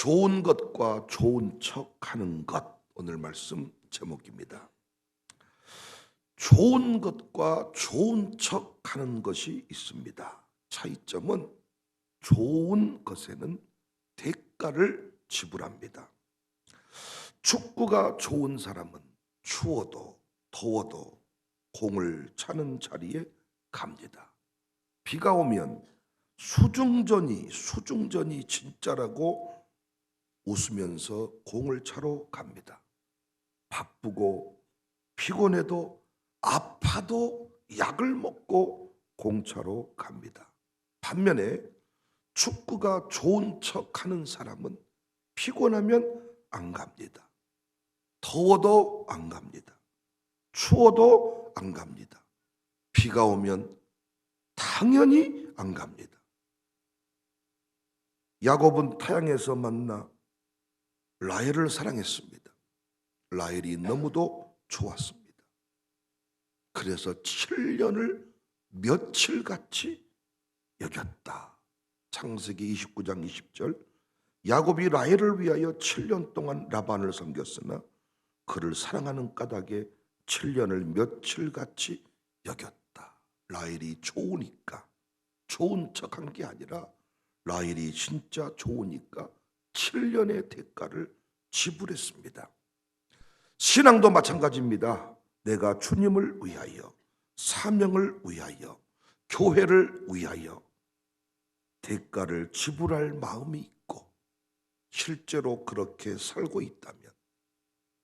좋은 것과 좋은 척 하는 것 오늘 말씀 제목입니다. 좋은 것과 좋은 척 하는 것이 있습니다. 차이점은 좋은 것에는 대가를 지불합니다. 축구가 좋은 사람은 추워도 더워도 공을 차는 자리에 갑니다. 비가 오면 수중전이 수중전이 진짜라고 웃으면서 공을 차러 갑니다. 바쁘고 피곤해도 아파도 약을 먹고 공차로 갑니다. 반면에 축구가 좋은 척 하는 사람은 피곤하면 안 갑니다. 더워도 안 갑니다. 추워도 안 갑니다. 비가 오면 당연히 안 갑니다. 야곱은 타양에서 만나 라헬을 사랑했습니다. 라헬이 너무도 좋았습니다. 그래서 7년을 며칠 같이 여겼다. 창세기 29장 20절 야곱이 라헬을 위하여 7년 동안 라반을 섬겼으나 그를 사랑하는 까닭에 7년을 며칠 같이 여겼다. 라헬이 좋으니까 좋은 척한 게 아니라 라헬이 진짜 좋으니까 7년의 대가를 지불했습니다. 신앙도 마찬가지입니다. 내가 주님을 위하여 사명을 위하여 교회를 위하여 대가를 지불할 마음이 있고 실제로 그렇게 살고 있다면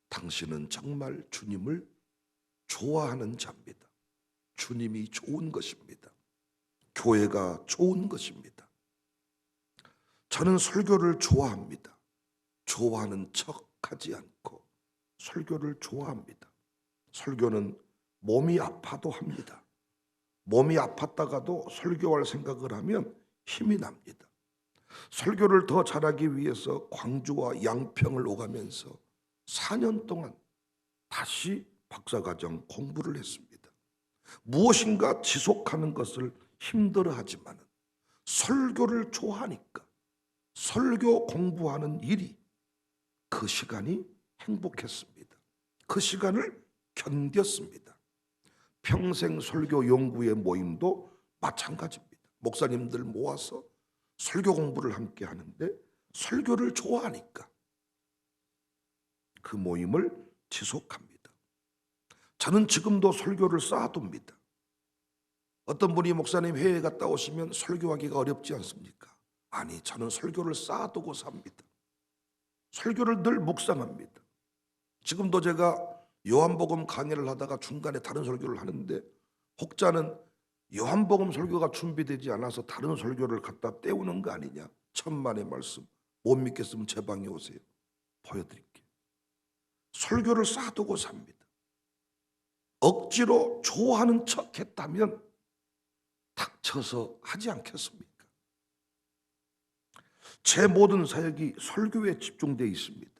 당신은 정말 주님을 좋아하는 자입니다. 주님이 좋은 것입니다. 교회가 좋은 것입니다. 저는 설교를 좋아합니다. 좋아하는 척 하지 않고 설교를 좋아합니다. 설교는 몸이 아파도 합니다. 몸이 아팠다가도 설교할 생각을 하면 힘이 납니다. 설교를 더 잘하기 위해서 광주와 양평을 오가면서 4년 동안 다시 박사과정 공부를 했습니다. 무엇인가 지속하는 것을 힘들어하지만 설교를 좋아하니까 설교 공부하는 일이 그 시간이 행복했습니다. 그 시간을 견뎠습니다. 평생 설교 연구의 모임도 마찬가지입니다. 목사님들 모아서 설교 공부를 함께 하는데 설교를 좋아하니까 그 모임을 지속합니다. 저는 지금도 설교를 쌓아둡니다. 어떤 분이 목사님 회에 갔다 오시면 설교하기가 어렵지 않습니까? 아니, 저는 설교를 쌓아두고 삽니다. 설교를 늘 묵상합니다. 지금도 제가 요한복음 강의를 하다가 중간에 다른 설교를 하는데 혹자는 요한복음 설교가 준비되지 않아서 다른 설교를 갖다 때우는 거 아니냐? 천만의 말씀 못 믿겠으면 제 방에 오세요. 보여드릴게요. 설교를 쌓아두고 삽니다. 억지로 좋아하는 척 했다면 닥쳐서 하지 않겠습니까? 제 모든 사역이 설교에 집중되어 있습니다.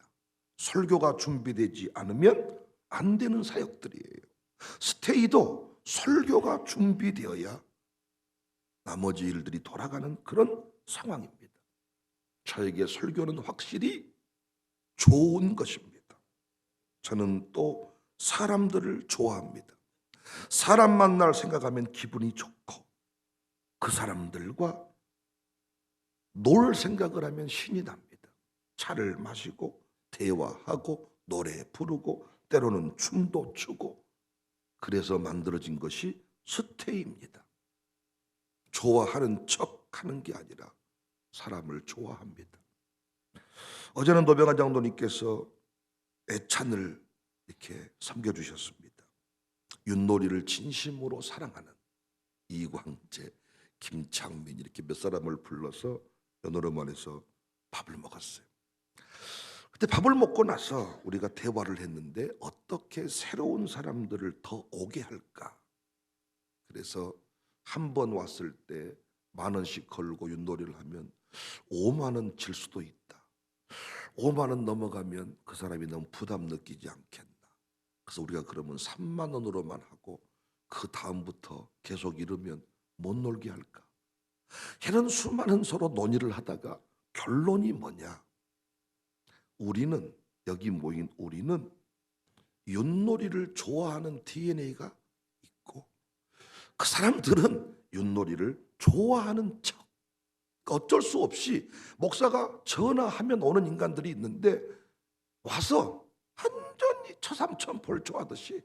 설교가 준비되지 않으면 안 되는 사역들이에요. 스테이도 설교가 준비되어야 나머지 일들이 돌아가는 그런 상황입니다. 저에게 설교는 확실히 좋은 것입니다. 저는 또 사람들을 좋아합니다. 사람 만날 생각하면 기분이 좋고 그 사람들과 놀 생각을 하면 신이 납니다. 차를 마시고 대화하고 노래 부르고 때로는 춤도 추고 그래서 만들어진 것이 스테이입니다. 좋아하는 척 하는 게 아니라 사람을 좋아합니다. 어제는 노병환 장로님께서 애찬을 이렇게 섬겨주셨습니다. 윷놀이를 진심으로 사랑하는 이광재, 김창민 이렇게 몇 사람을 불러서 연호로만에서 밥을 먹었어요. 그때 밥을 먹고 나서 우리가 대화를 했는데 어떻게 새로운 사람들을 더 오게 할까? 그래서 한 번 왔을 때 만 원씩 걸고 윷놀이를 하면 5만 원 질 수도 있다. 5만 원 넘어가면 그 사람이 너무 부담 느끼지 않겠나. 그래서 우리가 그러면 3만 원으로만 하고 그 다음부터 계속 이러면 못 놀게 할까. 이런 수많은 서로 논의를 하다가 결론이 뭐냐? 우리는 여기 모인 우리는 윷놀이를 좋아하는 DNA가 있고 그 사람들은 윷놀이를 좋아하는 척. 어쩔 수 없이 목사가 전화하면 오는 인간들이 있는데 와서 완전히 처삼천 볼초하듯이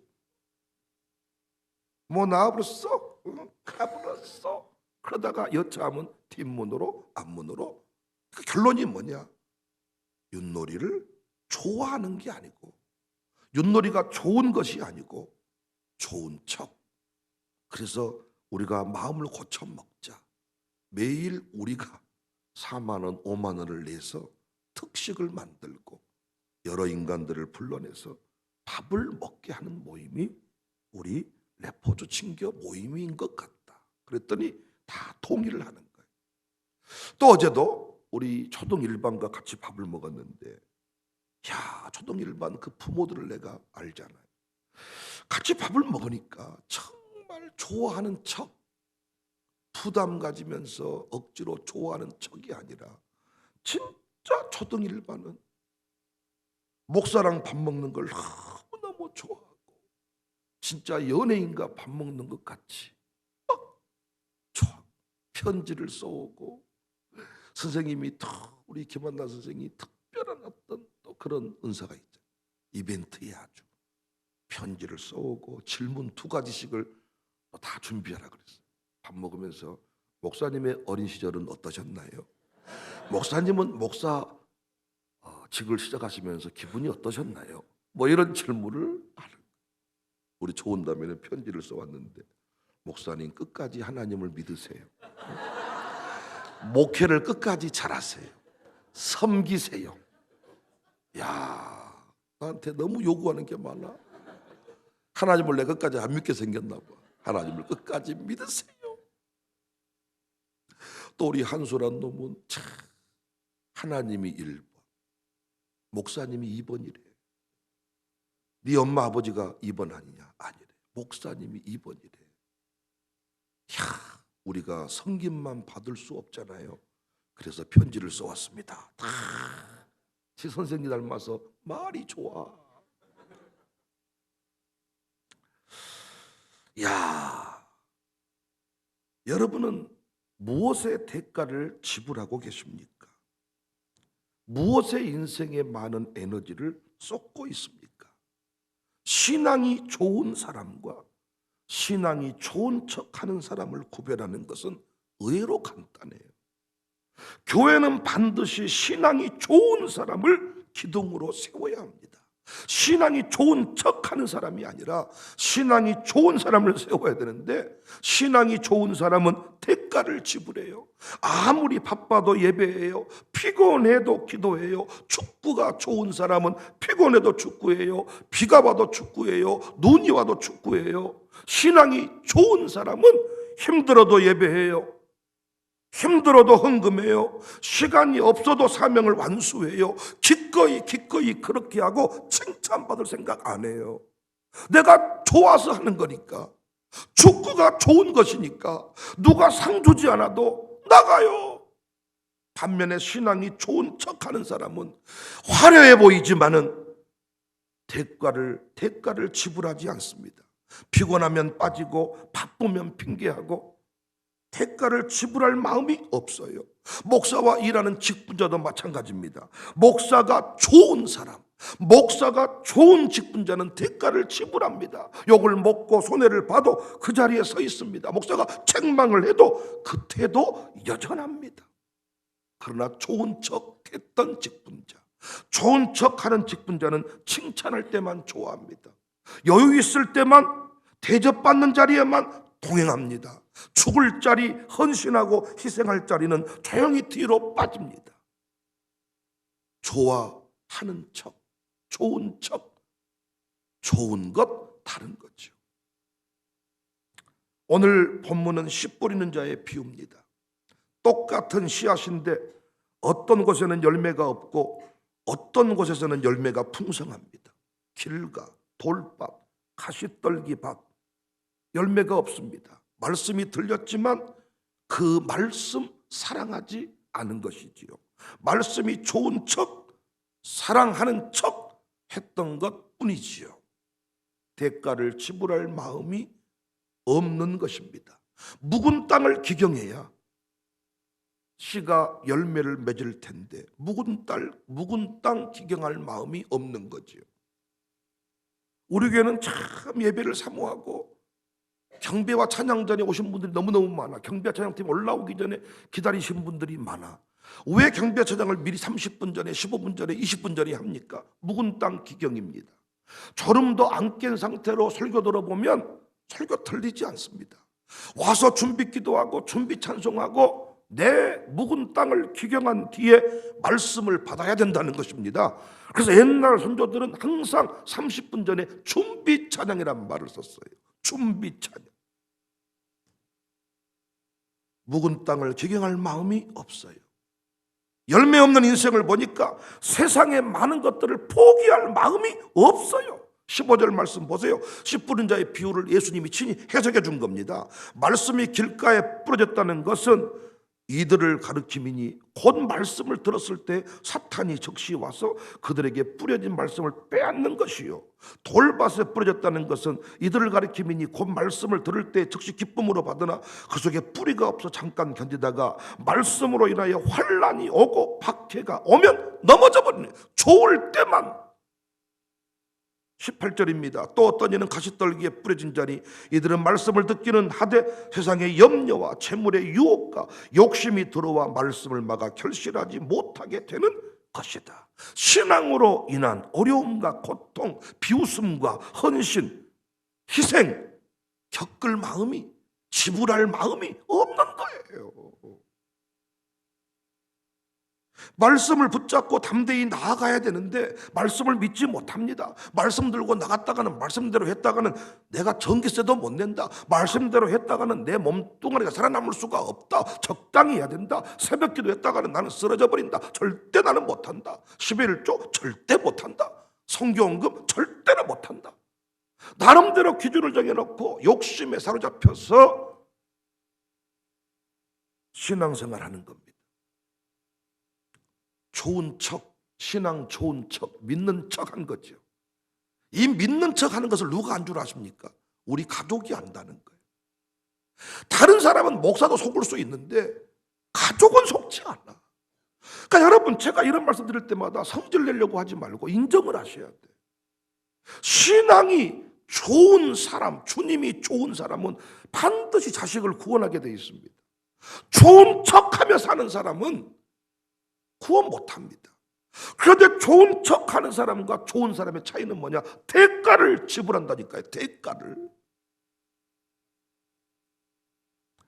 뭐 나와버렸어? 응, 가버렸어 그러다가 여차하면 뒷문으로 앞문으로 그 결론이 뭐냐? 윷놀이를 좋아하는 게 아니고 윷놀이가 좋은 것이 아니고 좋은 척. 그래서 우리가 마음을 고쳐 먹자. 매일 우리가 4만 원, 5만 원을 내서 특식을 만들고 여러 인간들을 불러내서 밥을 먹게 하는 모임이 우리 레포즈 친교 모임인 것 같다. 그랬더니 다 동의를 하는 거예요. 또 어제도 우리 초등 일반과 같이 밥을 먹었는데 야 초등 일반 그 부모들을 내가 알잖아요. 같이 밥을 먹으니까 정말 좋아하는 척 부담 가지면서 억지로 좋아하는 척이 아니라 진짜 초등 일반은 목사랑 밥 먹는 걸 너무너무 좋아하고 진짜 연예인과 밥 먹는 것 같이 편지를 써오고 선생님이 더 우리 김한나 선생이 특별한 어떤 또 그런 은사가 있죠 이벤트에 아주 편지를 써오고 질문 두 가지씩을 다 준비하라 그랬어요. 밥 먹으면서 목사님의 어린 시절은 어떠셨나요? 목사님은 목사 어, 직을 시작하시면서 기분이 어떠셨나요? 뭐 이런 질문을. 우리 좋은 다음에는 편지를 써왔는데 목사님 끝까지 하나님을 믿으세요. 목회를 끝까지 잘하세요. 섬기세요. 야, 나한테 너무 요구하는 게 많아. 하나님을 내 끝까지 안 믿게 생겼나 봐. 하나님을 끝까지 믿으세요. 또 우리 한수란 놈은 참 하나님이 1번, 목사님이 2번이래. 네 엄마 아버지가 2번 아니냐? 아니래. 목사님이 2번이래. 야, 우리가 성김만 받을 수 없잖아요. 그래서 편지를 써왔습니다. 다 지 선생님 닮아서 말이 좋아. 야, 여러분은 무엇의 대가를 지불하고 계십니까? 무엇의 인생에 많은 에너지를 쏟고 있습니까? 신앙이 좋은 사람과 신앙이 좋은 척 하는 사람을 구별하는 것은 의외로 간단해요. 교회는 반드시 신앙이 좋은 사람을 기둥으로 세워야 합니다. 신앙이 좋은 척 하는 사람이 아니라 신앙이 좋은 사람을 세워야 되는데 신앙이 좋은 사람은 대가를 지불해요. 아무리 바빠도 예배해요. 피곤해도 기도해요. 축구가 좋은 사람은 피곤해도 축구해요. 비가 와도 축구해요. 눈이 와도 축구해요. 신앙이 좋은 사람은 힘들어도 예배해요. 힘들어도 헌금해요. 시간이 없어도 사명을 완수해요. 기꺼이 기꺼이 그렇게 하고 칭찬받을 생각 안 해요. 내가 좋아서 하는 거니까. 축구가 좋은 것이니까 누가 상 주지 않아도 나가요. 반면에 신앙이 좋은 척 하는 사람은 화려해 보이지만은 대가를 대가를 지불하지 않습니다. 피곤하면 빠지고 바쁘면 핑계하고 대가를 지불할 마음이 없어요. 목사와 일하는 직분자도 마찬가지입니다. 목사가 좋은 사람, 목사가 좋은 직분자는 대가를 지불합니다. 욕을 먹고 손해를 봐도 그 자리에 서 있습니다. 목사가 책망을 해도 그 태도 여전합니다. 그러나 좋은 척 했던 직분자, 좋은 척 하는 직분자는 칭찬할 때만 좋아합니다. 여유 있을 때만 대접받는 자리에만 동행합니다. 죽을 자리, 헌신하고 희생할 자리는 조용히 뒤로 빠집니다. 좋아하는 척, 좋은 척, 좋은 것, 다른 거죠. 오늘 본문은 씨 뿌리는 자의 비유입니다. 똑같은 씨앗인데 어떤 곳에는 열매가 없고 어떤 곳에서는 열매가 풍성합니다. 길가, 돌밭, 가시떨기밭, 열매가 없습니다. 말씀이 들렸지만 그 말씀 사랑하지 않은 것이지요. 말씀이 좋은 척 사랑하는 척 했던 것 뿐이지요. 대가를 지불할 마음이 없는 것입니다. 묵은 땅을 기경해야 씨가 열매를 맺을 텐데 묵은 딸, 묵은 땅 기경할 마음이 없는 거지요. 우리 교회는 참 예배를 사모하고 경배와 찬양전에 오신 분들이 너무너무 많아. 경배와 찬양팀 올라오기 전에 기다리신 분들이 많아. 왜 경배와 찬양을 미리 30분 전에, 15분 전에, 20분 전에 합니까? 묵은 땅 기경입니다. 졸음도 안 깬 상태로 설교 들어보면 설교 틀리지 않습니다. 와서 준비 기도하고 준비 찬송하고 내 묵은 땅을 기경한 뒤에 말씀을 받아야 된다는 것입니다. 그래서 옛날 선조들은 항상 30분 전에 준비 찬양이라는 말을 썼어요. 준비 찬양. 묵은 땅을 기경할 마음이 없어요. 열매 없는 인생을 보니까 세상의 많은 것들을 포기할 마음이 없어요. 15절 말씀 보세요. 씨 뿌린 자의 비유를 예수님이 친히 해석해 준 겁니다. 말씀이 길가에 뿌려졌다는 것은 이들을 가르치미니 곧 말씀을 들었을 때 사탄이 적시 와서 그들에게 뿌려진 말씀을 빼앗는 것이요. 돌밭에 뿌려졌다는 것은 이들을 가르치미니 곧 말씀을 들을 때 즉시 기쁨으로 받으나 그 속에 뿌리가 없어 잠깐 견디다가 말씀으로 인하여 환란이 오고 박해가 오면 넘어져 버리네. 좋을 때만 18절입니다. 또 어떤 이는 가시떨기에 뿌려진 자니 이들은 말씀을 듣기는 하되 세상의 염려와 재물의 유혹과 욕심이 들어와 말씀을 막아 결실하지 못하게 되는 것이다. 신앙으로 인한 어려움과 고통, 비웃음과 헌신, 희생 겪을 마음이 지불할 마음이 없는 거예요. 말씀을 붙잡고 담대히 나아가야 되는데 말씀을 믿지 못합니다. 말씀 들고 나갔다가는 말씀대로 했다가는 내가 전기세도 못 낸다. 말씀대로 했다가는 내 몸뚱아리가 살아남을 수가 없다. 적당히 해야 된다. 새벽기도 했다가는 나는 쓰러져 버린다. 절대 나는 못한다. 11조 절대 못한다. 성교원금 절대로 못한다. 나름대로 기준을 정해놓고 욕심에 사로잡혀서 신앙생활 하는 겁니다. 좋은 척, 신앙 좋은 척, 믿는 척 한 거죠. 이 믿는 척 하는 것을 누가 안 줄 아십니까? 우리 가족이 안다는 거예요. 다른 사람은 목사도 속을 수 있는데 가족은 속지 않아. 그러니까 여러분 제가 이런 말씀 드릴 때마다 성질 내려고 하지 말고 인정을 하셔야 돼. 신앙이 좋은 사람, 주님이 좋은 사람은 반드시 자식을 구원하게 돼 있습니다. 좋은 척하며 사는 사람은 구원 못 합니다. 그런데 좋은 척 하는 사람과 좋은 사람의 차이는 뭐냐? 대가를 지불한다니까요. 대가를.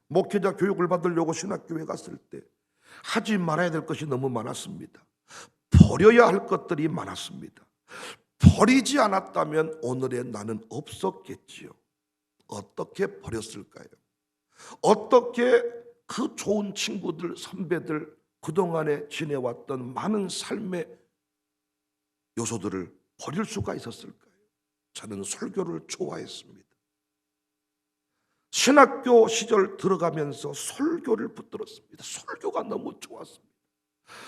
목회자 교육을 받으려고 신학교에 갔을 때 하지 말아야 될 것이 너무 많았습니다. 버려야 할 것들이 많았습니다. 버리지 않았다면 오늘의 나는 없었겠지요. 어떻게 버렸을까요? 어떻게 그 좋은 친구들, 선배들, 그동안에 지내왔던 많은 삶의 요소들을 버릴 수가 있었을까요? 저는 설교를 좋아했습니다. 신학교 시절 들어가면서 설교를 붙들었습니다. 설교가 너무 좋았습니다.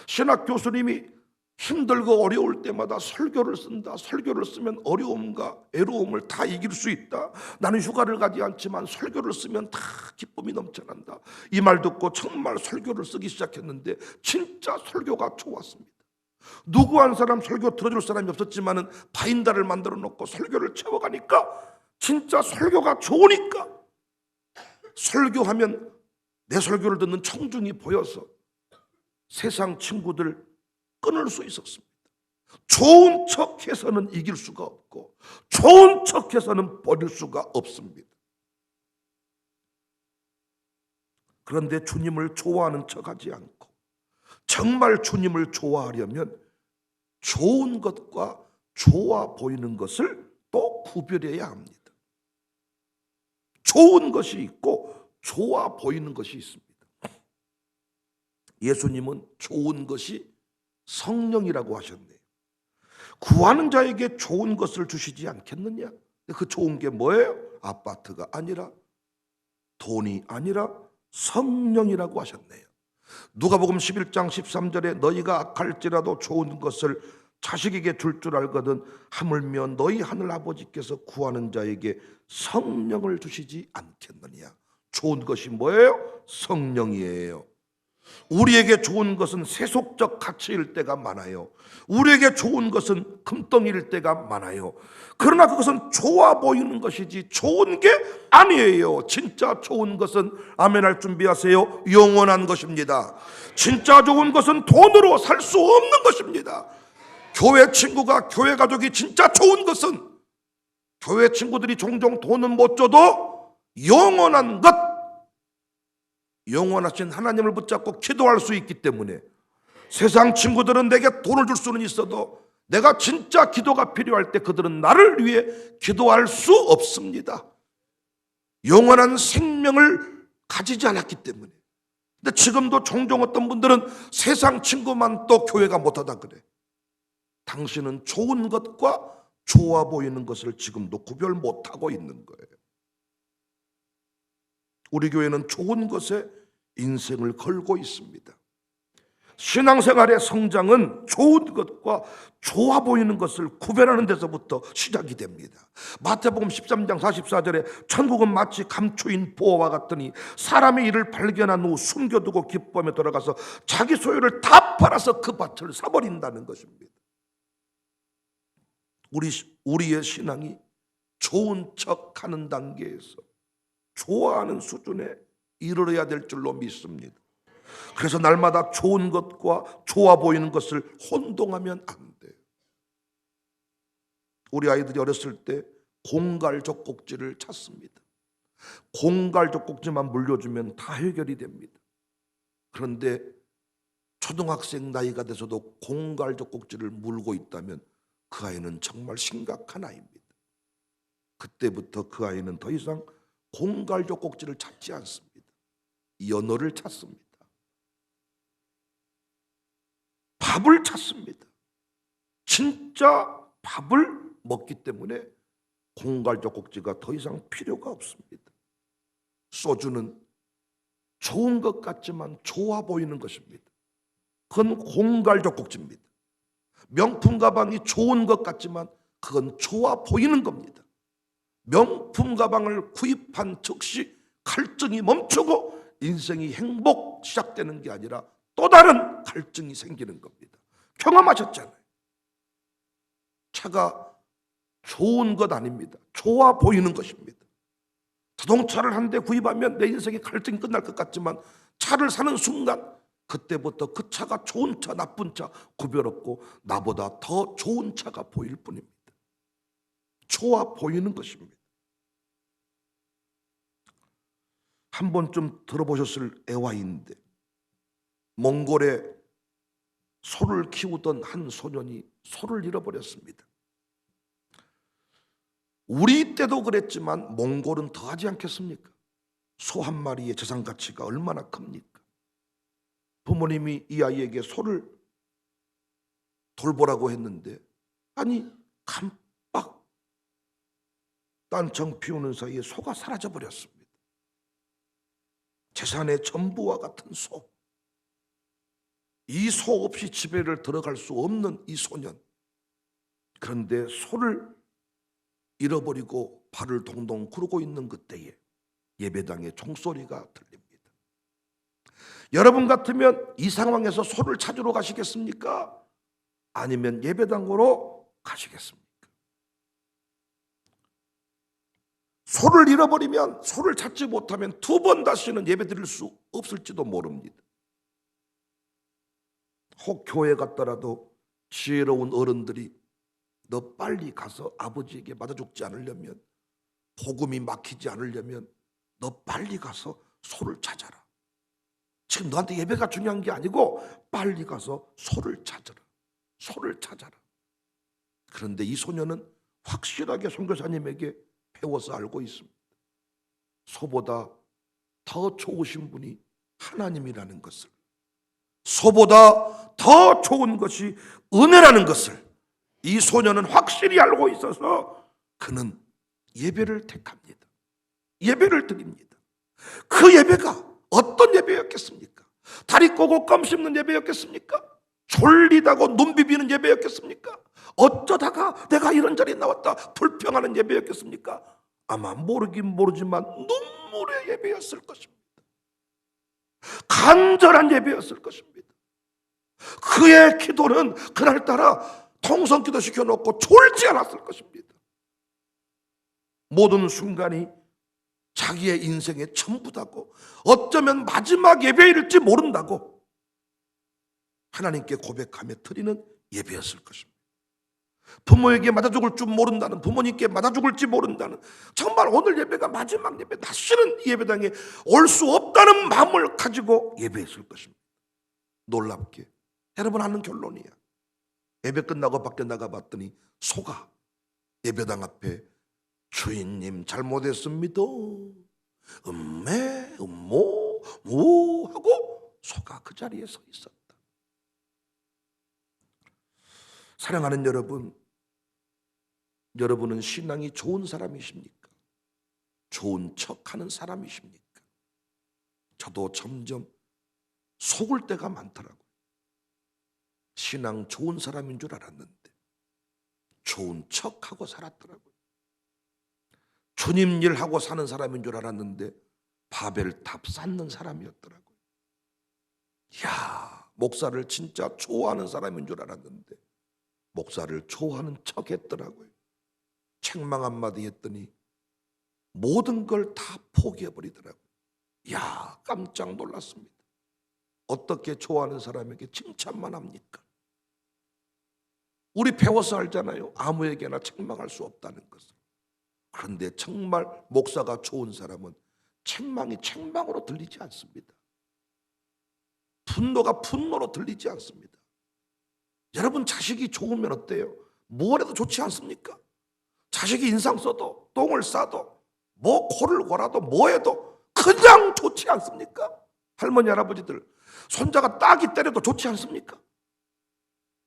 신학 교수님이 힘들고 어려울 때마다 설교를 쓴다. 설교를 쓰면 어려움과 애로움을 다 이길 수 있다. 나는 휴가를 가지 않지만 설교를 쓰면 다 기쁨이 넘쳐난다. 이 말 듣고 정말 설교를 쓰기 시작했는데 진짜 설교가 좋았습니다. 누구 한 사람 설교 들어줄 사람이 없었지만은 바인다를 만들어 놓고 설교를 채워가니까 진짜 설교가 좋으니까 설교하면 내 설교를 듣는 청중이 보여서 세상 친구들 끊을 수 있었습니다. 좋은 척 해서는 이길 수가 없고 좋은 척 해서는 버릴 수가 없습니다. 그런데 주님을 좋아하는 척 하지 않고 정말 주님을 좋아하려면 좋은 것과 좋아 보이는 것을 또 구별해야 합니다. 좋은 것이 있고 좋아 보이는 것이 있습니다. 예수님은 좋은 것이 성령이라고 하셨네요. 구하는 자에게 좋은 것을 주시지 않겠느냐? 그 좋은 게 뭐예요? 아파트가 아니라 돈이 아니라 성령이라고 하셨네요. 누가복음 11장 13절에 너희가 악할지라도 좋은 것을 자식에게 줄줄 알거든 하물며 너희 하늘 아버지께서 구하는 자에게 성령을 주시지 않겠느냐. 좋은 것이 뭐예요? 성령이에요. 우리에게 좋은 것은 세속적 가치일 때가 많아요. 우리에게 좋은 것은 금덩이일 때가 많아요. 그러나 그것은 좋아 보이는 것이지 좋은 게 아니에요. 진짜 좋은 것은 아멘 할 준비하세요. 영원한 것입니다. 진짜 좋은 것은 돈으로 살 수 없는 것입니다. 교회 친구가 교회 가족이 진짜 좋은 것은 교회 친구들이 종종 돈은 못 줘도 영원한 것 영원하신 하나님을 붙잡고 기도할 수 있기 때문에 세상 친구들은 내게 돈을 줄 수는 있어도 내가 진짜 기도가 필요할 때 그들은 나를 위해 기도할 수 없습니다. 영원한 생명을 가지지 않았기 때문에. 근데 지금도 종종 어떤 분들은 세상 친구만 또 교회가 못하다 그래. 당신은 좋은 것과 좋아 보이는 것을 지금도 구별 못하고 있는 거예요. 우리 교회는 좋은 것에 인생을 걸고 있습니다. 신앙생활의 성장은 좋은 것과 좋아 보이는 것을 구별하는 데서부터 시작이 됩니다. 마태복음 13장 44절에 천국은 마치 감추인 보화와 같더니 사람의 일을 발견한 후 숨겨두고 기쁨에 돌아가서 자기 소유를 다 팔아서 그 밭을 사버린다는 것입니다. 우리 우리의 신앙이 좋은 척 하는 단계에서 좋아하는 수준에 이르러야 될 줄로 믿습니다. 그래서 날마다 좋은 것과 좋아 보이는 것을 혼동하면 안 돼요. 우리 아이들이 어렸을 때 공갈 젖꼭지를 찾습니다. 공갈 젖꼭지만 물려주면 다 해결이 됩니다. 그런데 초등학생 나이가 돼서도 공갈 젖꼭지를 물고 있다면 그 아이는 정말 심각한 아이입니다. 그때부터 그 아이는 더 이상 공갈 젖꼭지를 찾지 않습니다. 연어를 찾습니다. 밥을 찾습니다. 진짜 밥을 먹기 때문에 공갈 젖꼭지가 더 이상 필요가 없습니다. 소주는 좋은 것 같지만 좋아 보이는 것입니다. 그건 공갈 젖꼭지입니다. 명품 가방이 좋은 것 같지만 그건 좋아 보이는 겁니다. 명품 가방을 구입한 즉시 갈증이 멈추고 인생이 행복 시작되는 게 아니라 또 다른 갈증이 생기는 겁니다. 경험하셨잖아요. 차가 좋은 것 아닙니다. 좋아 보이는 것입니다. 자동차를 한 대 구입하면 내 인생의 갈증이 끝날 것 같지만 차를 사는 순간 그때부터 그 차가 좋은 차, 나쁜 차 구별 없고 나보다 더 좋은 차가 보일 뿐입니다. 좋아 보이는 것입니다. 한 번쯤 들어보셨을 애화인데 몽골에 소를 키우던 한 소년이 소를 잃어버렸습니다. 우리 때도 그랬지만 몽골은 더하지 않겠습니까? 소 한 마리의 재산 가치가 얼마나 큽니까? 부모님이 이 아이에게 소를 돌보라고 했는데 아니 딴청 피우는 사이에 소가 사라져 버렸습니다. 재산의 전부와 같은 소. 이 소 없이 집에를 들어갈 수 없는 이 소년. 그런데 소를 잃어버리고 발을 동동 구르고 있는 그때에 예배당에 종소리가 들립니다. 여러분 같으면 이 상황에서 소를 찾으러 가시겠습니까? 아니면 예배당으로 가시겠습니까? 소를 잃어버리면 소를 찾지 못하면 두 번 다시는 예배 드릴 수 없을지도 모릅니다. 혹 교회 갔더라도 지혜로운 어른들이 너 빨리 가서 아버지에게 맞아 죽지 않으려면 복음이 막히지 않으려면 너 빨리 가서 소를 찾아라. 지금 너한테 예배가 중요한 게 아니고 빨리 가서 소를 찾아라. 소를 찾아라. 그런데 이 소녀는 확실하게 선교사님에게 배워서 알고 있습니다. 소보다 더 좋으신 분이 하나님이라는 것을 소보다 더 좋은 것이 은혜라는 것을 이 소녀는 확실히 알고 있어서 그는 예배를 택합니다. 예배를 드립니다. 그 예배가 어떤 예배였겠습니까? 다리 꼬고 껌 씹는 예배였겠습니까? 졸리다고 눈 비비는 예배였겠습니까? 어쩌다가 내가 이런 자리에 나왔다 불평하는 예배였겠습니까? 아마 모르긴 모르지만 눈물의 예배였을 것입니다. 간절한 예배였을 것입니다. 그의 기도는 그날따라 통성 기도 시켜놓고 졸지 않았을 것입니다. 모든 순간이 자기의 인생의 전부다고 어쩌면 마지막 예배일지 모른다고 하나님께 고백하며 드리는 예배였을 것입니다. 부모에게 맞아 죽을 줄 모른다는 부모님께 맞아 죽을지 모른다는 정말 오늘 예배가 마지막 예배 다시는 이 예배당에 올 수 없다는 마음을 가지고 예배했을 것입니다. 놀랍게 여러분 하는 결론이야. 예배 끝나고 밖에 나가 봤더니 소가 예배당 앞에 주인님 잘못했습니다. 음매 음모 무 하고 소가 그 자리에 서 있었다. 사랑하는 여러분, 여러분은 신앙이 좋은 사람이십니까? 좋은 척 하는 사람이십니까? 저도 점점 속을 때가 많더라고요. 신앙 좋은 사람인 줄 알았는데 좋은 척 하고 살았더라고요. 주님 일하고 사는 사람인 줄 알았는데 바벨 탑 쌓는 사람이었더라고요. 야 목사를 진짜 좋아하는 사람인 줄 알았는데 목사를 좋아하는 척 했더라고요. 책망 한마디 했더니 모든 걸 다 포기해버리더라고요. 야, 깜짝 놀랐습니다. 어떻게 좋아하는 사람에게 칭찬만 합니까? 우리 배워서 알잖아요. 아무에게나 책망할 수 없다는 것을. 그런데 정말 목사가 좋은 사람은 책망이 책망으로 들리지 않습니다. 분노가 분노로 들리지 않습니다. 여러분 자식이 좋으면 어때요? 뭘 해도 좋지 않습니까? 자식이 인상 써도 똥을 싸도 뭐 코를 골아도 뭐 해도 그냥 좋지 않습니까? 할머니 할아버지들 손자가 딱이 때려도 좋지 않습니까?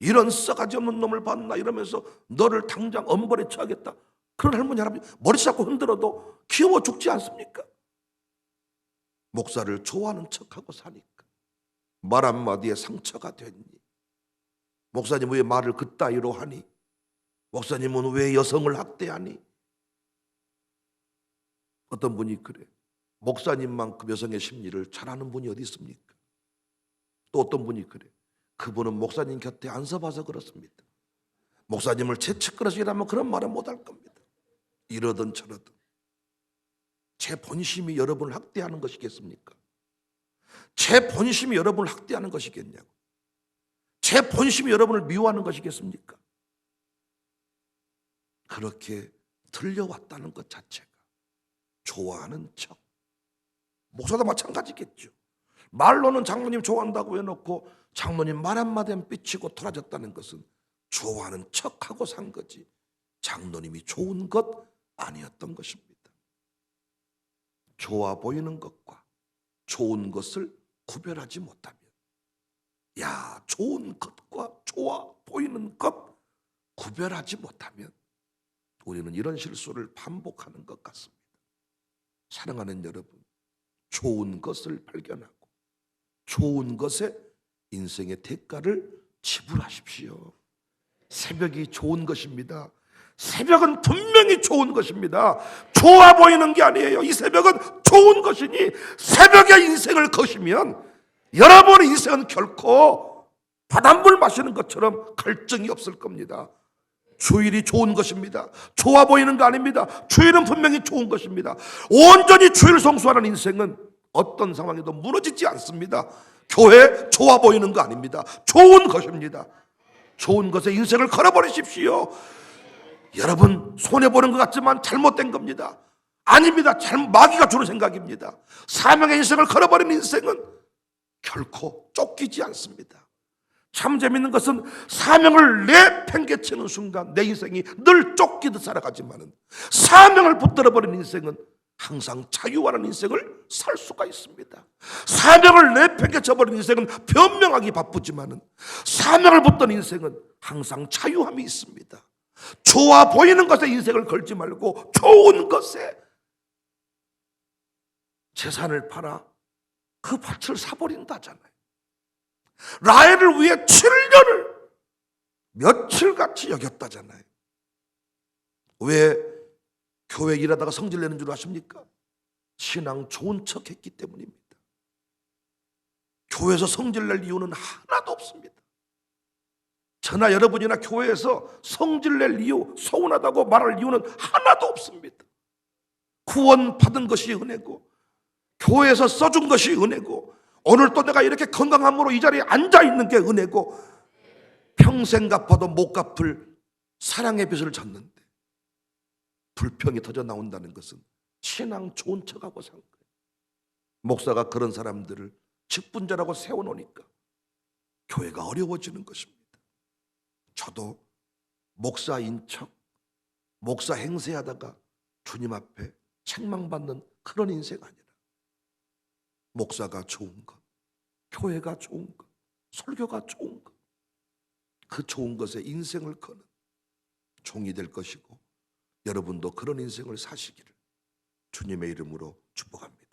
이런 썩가지 없는 놈을 봤나 이러면서 너를 당장 엄벌에 처하겠다. 그런 할머니 할아버지 머리 잡고 흔들어도 귀여워 죽지 않습니까? 목사를 좋아하는 척하고 사니까 말 한마디에 상처가 됐니? 목사님 왜 말을 그따위로 하니? 목사님은 왜 여성을 학대하니? 어떤 분이 그래. 목사님만큼 여성의 심리를 잘 아는 분이 어디 있습니까? 또 어떤 분이 그래. 그분은 목사님 곁에 안 서봐서 그렇습니다. 목사님을 채찍그릇이라면 그런 말은 못할 겁니다. 이러든 저러든. 제 본심이 여러분을 학대하는 것이겠습니까? 제 본심이 여러분을 학대하는 것이겠냐고. 제 본심이 여러분을 미워하는 것이겠습니까? 그렇게 들려왔다는 것 자체가 좋아하는 척. 목사도 마찬가지겠죠. 말로는 장로님 좋아한다고 해놓고 장로님 말 한마디면 삐치고 돌아졌다는 것은 좋아하는 척하고 산 거지. 장로님이 좋은 것 아니었던 것입니다. 좋아 보이는 것과 좋은 것을 구별하지 못하면 야 좋은 것과 좋아 보이는 것 구별하지 못하면 우리는 이런 실수를 반복하는 것 같습니다. 사랑하는 여러분, 좋은 것을 발견하고 좋은 것에 인생의 대가를 지불하십시오. 새벽이 좋은 것입니다. 새벽은 분명히 좋은 것입니다. 좋아 보이는 게 아니에요. 이 새벽은 좋은 것이니 새벽에 인생을 거시면 여러분의 인생은 결코 바닷물 마시는 것처럼 갈증이 없을 겁니다. 주일이 좋은 것입니다. 좋아 보이는 거 아닙니다. 주일은 분명히 좋은 것입니다. 온전히 주일 성수하는 인생은 어떤 상황에도 무너지지 않습니다. 교회 좋아 보이는 거 아닙니다. 좋은 것입니다. 좋은 것에 인생을 걸어버리십시오. 여러분 손해 보는 것 같지만 잘못된 겁니다. 아닙니다. 잘 마귀가 주는 생각입니다. 사명의 인생을 걸어버린 인생은 결코 쫓기지 않습니다. 참 재밌는 것은 사명을 내팽개치는 순간 내 인생이 늘 쫓기듯 살아가지만은 사명을 붙들어 버린 인생은 항상 자유하는 인생을 살 수가 있습니다. 사명을 내팽개쳐 버린 인생은 변명하기 바쁘지만은 사명을 붙든 인생은 항상 자유함이 있습니다. 좋아 보이는 것에 인생을 걸지 말고 좋은 것에 재산을 팔아 그 밭을 사버린다잖아요. 라헬을 위해 7년을 며칠같이 여겼다잖아요. 왜 교회 일하다가 성질 내는 줄 아십니까? 신앙 좋은 척 했기 때문입니다. 교회에서 성질 낼 이유는 하나도 없습니다. 저나 여러분이나 교회에서 성질 낼 이유, 서운하다고 말할 이유는 하나도 없습니다. 구원 받은 것이 은혜고, 교회에서 써준 것이 은혜고, 오늘 또 내가 이렇게 건강함으로 이 자리에 앉아 있는 게 은혜고, 평생 갚아도 못 갚을 사랑의 빚을 졌는데, 불평이 터져 나온다는 것은 신앙 좋은 척하고 산 거예요. 목사가 그런 사람들을 직분자라고 세워놓으니까 교회가 어려워지는 것입니다. 저도 목사인 척, 목사 행세하다가 주님 앞에 책망받는 그런 인생 아니라 목사가 좋은 것, 교회가 좋은 것, 설교가 좋은 것, 그 좋은 것에 인생을 거는 종이 될 것이고 여러분도 그런 인생을 사시기를 주님의 이름으로 축복합니다.